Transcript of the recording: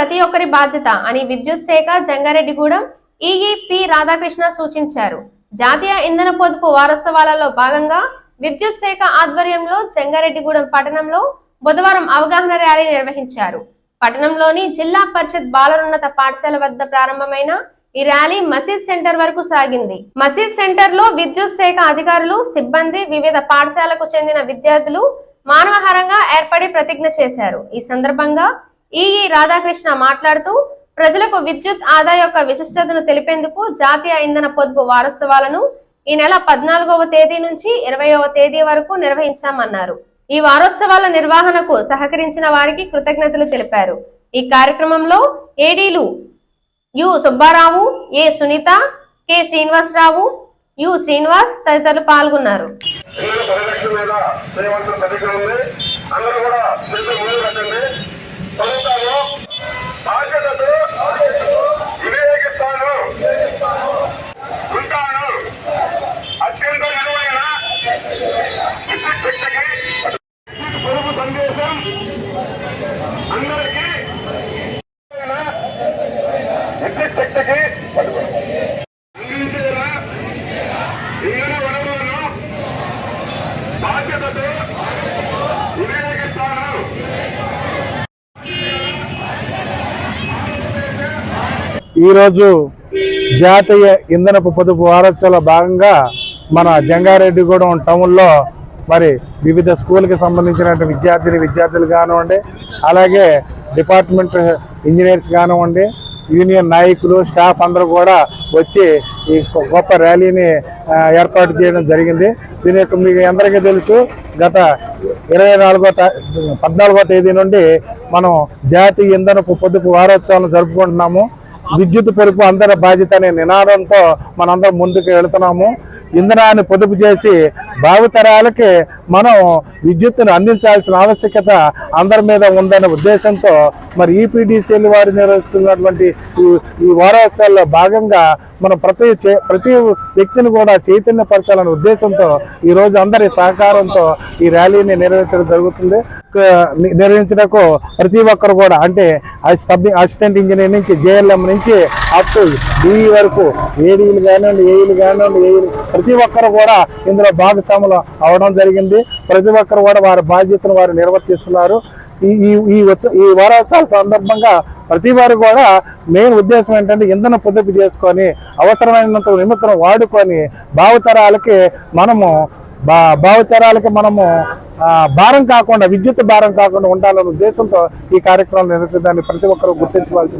ప్రతి ఒక్కరి బాధ్యత అని విద్యుత్ శాఖ జంగారెడ్డిగూడెం ఈఈ పి రాధాకృష్ణ సూచించారు. జాతీయ ఇంధన పొదుపు వారోత్సవాలలో భాగంగా విద్యుత్ శాఖ ఆధ్వర్యంలో జంగారెడ్డిగూడెం పట్టణంలో బుధవారం అవగాహన ర్యాలీ నిర్వహించారు. పట్టణంలోని జిల్లా పరిషత్ బాలరున్నత పాఠశాల వద్ద ప్రారంభమైన ఈ ర్యాలీ మసీద్ సెంటర్ వరకు సాగింది. మసీద్ సెంటర్లో విద్యుత్ శాఖ అధికారులు సిబ్బంది వివిధ పాఠశాలకు చెందిన విద్యార్థులు మానవహారంగా ఏర్పడి ప్రతిజ్ఞ చేశారు. ఈ సందర్భంగా ఈఈ రాధాకృష్ణ మాట్లాడుతూ ప్రజలకు విద్యుత్ ఆదా యొక్క విశిష్టతను తెలిపేందుకు జాతీయ ఇంధన పొదుపు వారోత్సవాలను ఈ నెల పద్నాలుగవ తేదీ నుంచి ఇరవైవ తేదీ వరకు నిర్వహించామన్నారు. ఈ వారోత్సవాల నిర్వహణకు సహకరించిన వారికి కృతజ్ఞతలు తెలిపారు. ఈ కార్యక్రమంలో ఏడీలు U Subbarao A Sunitha K Srinivasarao U Srinivas తదితరులు పాల్గొన్నారు. అందరికీ విద్యుత్ శక్తికి అందించేలా ఇంధన వనరులను బాధ్యతతో వినియోగిస్తాను ఈరోజు జాతీయ ఇంధనపు పొదుపు వారోత్సవాల భాగంగా మన జంగారెడ్డిగూడెం టౌన్లో మరి వివిధ స్కూల్కి సంబంధించిన విద్యార్థిని విద్యార్థులు కానివ్వండి అలాగే డిపార్ట్మెంట్ ఇంజనీర్స్ కానివ్వండి యూనియన్ నాయకులు స్టాఫ్ అందరూ కూడా వచ్చి ఈ గొప్ప ర్యాలీని ఏర్పాటు చేయడం జరిగింది. దీని యొక్క మీకు అందరికీ తెలుసు గత ఇరవై నాలుగో పద్నాలుగో తేదీ నుండి మనం జాతీయ ఇంధనపు పొదుపు వారోత్సవాలను జరుపుకుంటున్నాము. విద్యుత్ పొదుపు అందరి బాధ్యత అనే నినాదంతో మనందరం ముందుకు వెళుతున్నాము. ఇంధనాన్ని పొదుపు చేసి భావితరాలకి మనం విద్యుత్తును అందించాల్సిన ఆవశ్యకత అందరి మీద ఉందనే ఉద్దేశంతో మరి ఈపీడీసీలు వారు నిర్వహిస్తున్నటువంటి ఈ వారోత్సవాల్లో భాగంగా మనం ప్రతి చే- ప్రతి వ్యక్తిని కూడా చైతన్యపరచాలనే ఉద్దేశంతో ఈ రోజు అందరి సహకారంతో ఈ ర్యాలీని నిర్వహించడం జరుగుతుంది. క- నిర్వహించడానికి ప్రతి ఒక్కరు కూడా అంటే సబ్ అసిస్టెంట్ ఇంజనీర్ నుంచి జేఎల్ఎం నుంచి అప్ టు డిఈ వరకు ఏడీలు కానివ్వండి ఏఈలు కానివ్వండి ఏఈలు. ప్రతి ఒక్కరు కూడా ఇందులో భాగస్వాములు అవడం జరిగింది. ప్రతి ఒక్కరు కూడా వారి బాధ్యతను వారు నిర్వర్తిస్తున్నారు. ఈ ఈ ఈ ఈ వారోత్సవాల సందర్భంగా ప్రతి వారు కూడా మెయిన్ ఉద్దేశం ఏంటంటే ఇంధన పొదుపు చేసుకొని అవసరమైనంత నిమిత్తం వాడుకొని భావితరాలకి మనము బా భావితరాలకి మనము భారం కాకుండా విద్యుత్ భారం కాకుండా ఉండాలనే ఉద్దేశంతో ఈ కార్యక్రమం నిర్వహించడాన్ని ప్రతి ఒక్కరూ గుర్తించవలసింది.